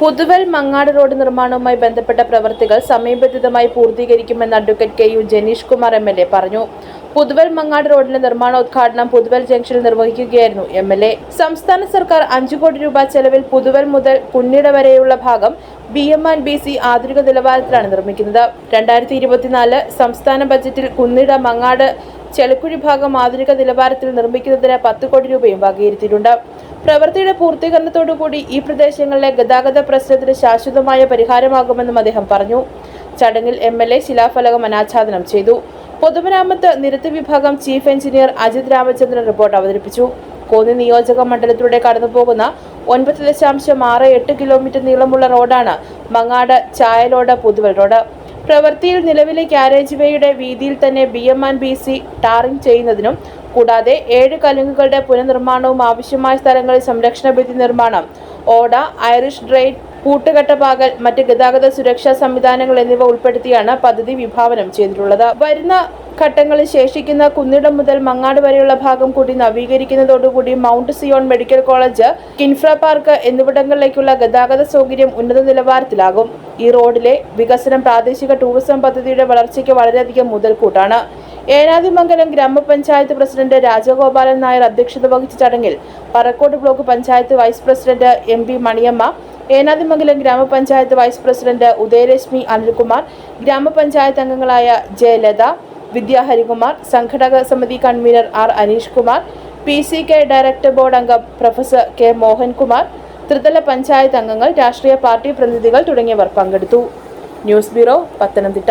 പുതുവൽ Mangad road നിർമ്മാണവുമായി ബന്ധപ്പെട്ട പ്രവൃത്തികൾ സമയബന്ധിതമായി പൂർത്തീകരിക്കുമെന്ന് advocate K U Jenish Kumar M L A പറഞ്ഞു. പുതുവൽ മങ്ങാട് റോഡിന്റെ നിർമ്മാണോദ്ഘാടനം പുതുവൽ ജംഗ്ഷനിൽ നിർവഹിക്കുകയായിരുന്നു എം എൽ എ. സംസ്ഥാന സർക്കാർ അഞ്ചു കോടി രൂപ ചെലവിൽ പുതുവൽ മുതൽ കുന്നിട വരെയുള്ള ഭാഗം B M and B C ആധുനിക നിലവാരത്തിലാണ് നിർമ്മിക്കുന്നത്. രണ്ടായിരത്തി ഇരുപത്തിനാല് സംസ്ഥാന ബജറ്റിൽ കുന്നിട മങ്ങാട് ചെളിക്കുഴി ഭാഗം ആധുനിക നിലവാരത്തിൽ നിർമ്മിക്കുന്നതിന് പത്ത് കോടി രൂപയും വകയിരുത്തിയിട്ടുണ്ട്. പ്രവൃത്തിയുടെ പൂർത്തീകരണത്തോടുകൂടി ഈ പ്രദേശങ്ങളിലെ ഗതാഗത പ്രശ്നത്തിന് ശാശ്വതമായ പരിഹാരമാകുമെന്നും അദ്ദേഹം പറഞ്ഞു. ചടങ്ങിൽ എം എൽ എ ശിലാഫലകം അനാച്ഛാദനം ചെയ്തു. പൊതുമരാമത്ത് നിരത്ത് വിഭാഗം chief engineer Ajith Ramachandran report അവതരിപ്പിച്ചു. കോന്നി നിയോജക മണ്ഡലത്തിലൂടെ കടന്നുപോകുന്ന ഒൻപത് ദശാംശം ആറ് എട്ട് കിലോമീറ്റർ നീളമുള്ള റോഡാണ് മങ്ങാട് ചായലോട് പുതുവൽ റോഡ്. പ്രവൃത്തിയിൽ നിലവിലെ കാരേജ് വേയുടെ വീതിയിൽ തന്നെ B M and B C tarring ചെയ്യുന്നതിനും കൂടാതെ ഏഴ് കലുങ്കുകളുടെ പുനർനിർമ്മാണവും ആവശ്യമായ സ്ഥലങ്ങളിൽ സംരക്ഷണ ഭിത്തി നിർമ്മാണം ഓട ഐറിഷ് ഡ്രെയിൻ കൂട്ടുകെട്ടപാകൽ മറ്റ് ഗതാഗത സുരക്ഷാ സംവിധാനങ്ങൾ എന്നിവ ഉൾപ്പെടുത്തിയാണ് പദ്ധതി വിഭാവനം ചെയ്തിട്ടുള്ളത്. വരുന്ന ഘട്ടങ്ങളിൽ ശേഷിക്കുന്ന കുന്നിടം മുതൽ മങ്ങാട് വരെയുള്ള ഭാഗം കൂടി നവീകരിക്കുന്നതോടുകൂടി Mount Zion medical college Kinfra park എന്നിവിടങ്ങളിലേക്കുള്ള ഗതാഗത സൗകര്യം ഉന്നത നിലവാരത്തിലാകും. ഈ റോഡിലെ വികസനം പ്രാദേശിക ടൂറിസം പദ്ധതിയുടെ വളർച്ചയ്ക്ക് വളരെയധികം മുതൽക്കൂട്ടാണ്. ഏനാദിമംഗലം ഗ്രാമപഞ്ചായത്ത് പ്രസിഡന്റ് രാജഗോപാലൻ നായർ അധ്യക്ഷത വഹിച്ച ചടങ്ങിൽ Parakkode block panchayat vice president M P Maniyamma Enadimangalam ഗ്രാമപഞ്ചായത്ത് വൈസ് പ്രസിഡന്റ് ഉദയരശ്മി അനിൽകുമാർ ഗ്രാമപഞ്ചായത്ത് അംഗങ്ങളായ ജയലത വിദ്യാഹരികുമാർ സംഘടക സമിതി convener R Aneesh Kumar P C K director board അംഗം പ്രൊഫസർ കെ മോഹൻകുമാർ ത്രിതല പഞ്ചായത്ത് അംഗങ്ങൾ രാഷ്ട്രീയ പാർട്ടി പ്രതിനിധികൾ തുടങ്ങിയവർ പങ്കെടുത്തു. News bureau Pathanamthitta.